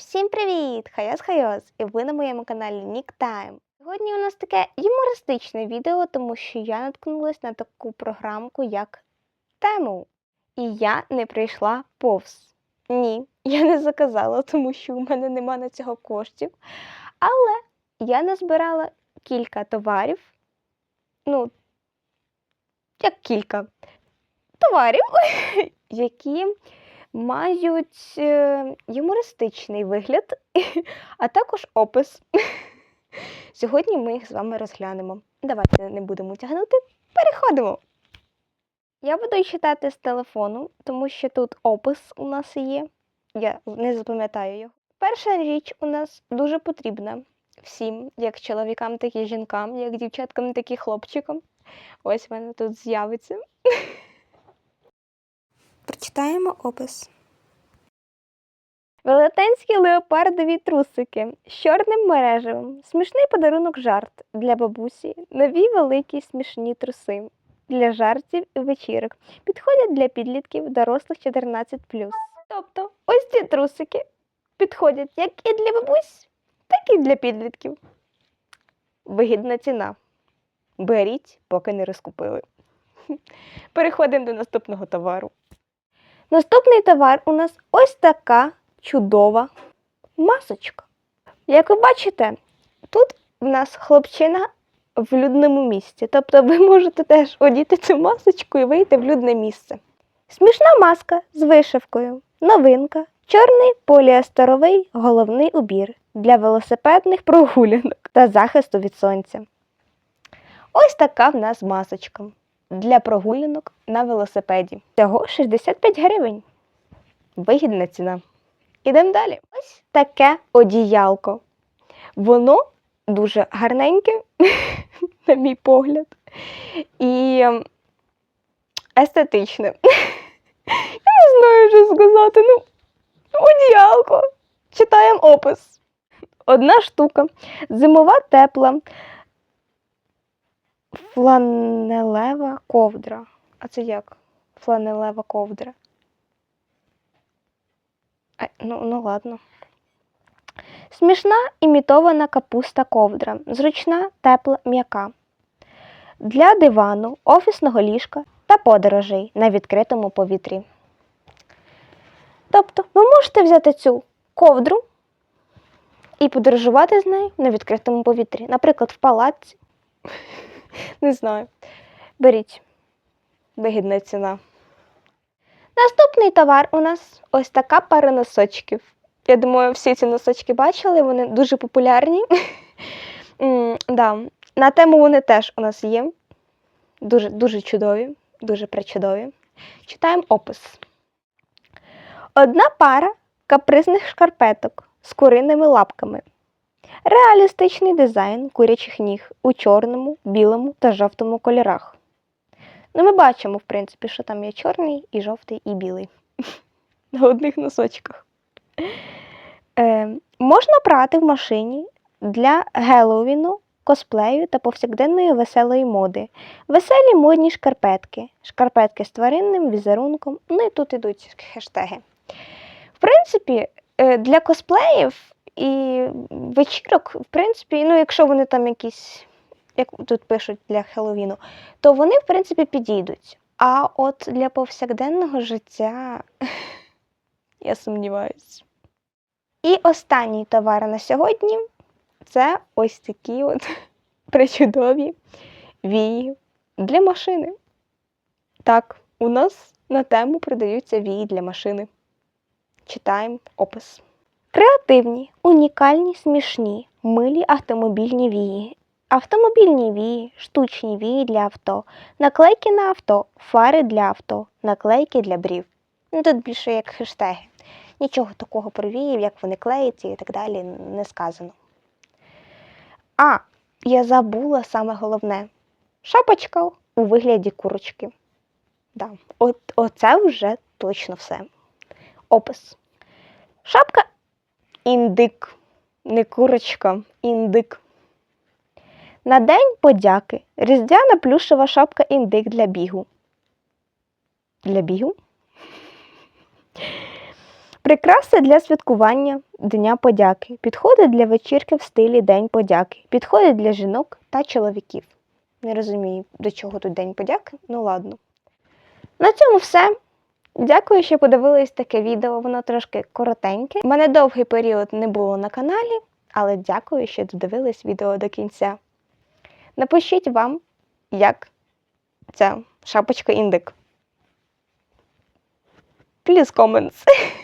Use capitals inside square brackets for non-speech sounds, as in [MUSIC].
Всім привіт! Хаяс Хайос! І ви на моєму каналі Ніктайм. Сьогодні у нас таке юмористичне відео, тому що я наткнулась на таку програмку, як Тему. І я не прийшла повз. Ні, [LAUGHS] я не заказала, тому що у мене нема на цього коштів. Але я назбирала кілька товарів. Ну, як кілька товарів, [LAUGHS] які мають е, юмористичний вигляд, [LAUGHS] а також опис. [LAUGHS] Сьогодні ми їх з вами розглянемо. Давайте не будемо тягнути, переходимо. Я буду читати з телефону, тому що тут опис у нас є. Я не запам'ятаю його. Перша річ у нас дуже потрібна всім, як чоловікам, так і жінкам, як дівчаткам, так і хлопчикам. Ось в мене тут з'явиться. [LAUGHS] Прочитаємо опис. Велетенські леопардові трусики з чорним мережевим. Смішний подарунок жарт для бабусі. Нові великі смішні труси для жартів і вечірок. Підходять для підлітків дорослих 14. Тобто, ось ці трусики підходять як і для бабусь, так і для підлітків. Вигідна ціна. Беріть, поки не розкупили. Переходимо до наступного товару. Наступний товар у нас ось така чудова масочка. Як ви бачите, тут в нас хлопчина в людному місці. Тобто ви можете теж одіти цю масочку і вийти в людне місце. Смішна маска з вишивкою, новинка, чорний поліестеровий головний убір для велосипедних прогулянок та захисту від сонця. Ось така в нас масочка для прогулянок на велосипеді. Всього 65 гривень. Вигідна ціна. Ідемо далі. Ось таке одіялко. Воно дуже гарненьке, [LAUGHS] на мій погляд, і ем, естетичне. [LAUGHS] Я не знаю, що сказати. Ну, одіялко. Читаємо опис. Одна штука. Зимова тепла. Фланелева ковдра. А це як? Фланелева ковдра. А, ну, ну ладно. Смішна імітована капуста ковдра. Зручна, тепла, м'яка. Для дивану, офісного ліжка та подорожей на відкритому повітрі. Тобто, ви можете взяти цю ковдру і подорожувати з нею на відкритому повітрі. Наприклад, в палаці. [LAUGHS] Не знаю. Беріть. Вигідна ціна. Наступний товар у нас ось така пара носочків. Я думаю, всі ці носочки бачили, вони дуже популярні. [LAUGHS] Да. На тему вони теж у нас є. Дуже, дуже чудові, дуже причудові. Читаємо опис. Одна пара капризних шкарпеток з куриними лапками. Реалістичний дизайн курячих ніг у чорному, білому та жовтому кольорах. Ну, ми бачимо, в принципі, що там є чорний, і жовтий, і білий. [LAUGHS] На одних носочках. Е, можна прати в машині для Геловіну, косплею та повсякденної веселої моди. Веселі модні шкарпетки. Шкарпетки з тваринним візерунком. Ну і тут ідуть хештеги. В принципі, е, для косплеїв і вечірок, в принципі, ну, якщо вони там якісь, як тут пишуть для Хеллоуіну, то вони, в принципі, підійдуть. А от для повсякденного життя [LAUGHS] я сумніваюсь. І останній товар на сьогодні це ось такі от [LAUGHS] причудові вії для машини. Так, у нас на тему продаються вії для машини. Читаємо опис. Креативні, унікальні, смішні, милі автомобільні вії. Автомобільні вії, штучні вії для авто, наклейки на авто, фари для авто, наклейки для брів. Ну, тут більше як хештеги. Нічого такого про віїв, як вони клеїться і так далі, не сказано. А, я забула саме головне. Шапочка у вигляді курочки. Да. От, оце вже точно все. Опис. Шапка індик. Не курочка, індик. На день подяки. Різдвяна плюшева шапка індик для бігу. Для бігу? Прикраси для святкування Дня подяки. Підходить для вечірки в стилі День подяки. Підходить для жінок та чоловіків. Не розумію, до чого тут День подяки. Ну ладно. На цьому все. Дякую, що подивились таке відео. Воно трошки коротеньке. У мене довгий період не було на каналі, але дякую, що додивились відео до кінця. Напишіть вам, як ця шапочка індик. Please comments. [LAUGHS]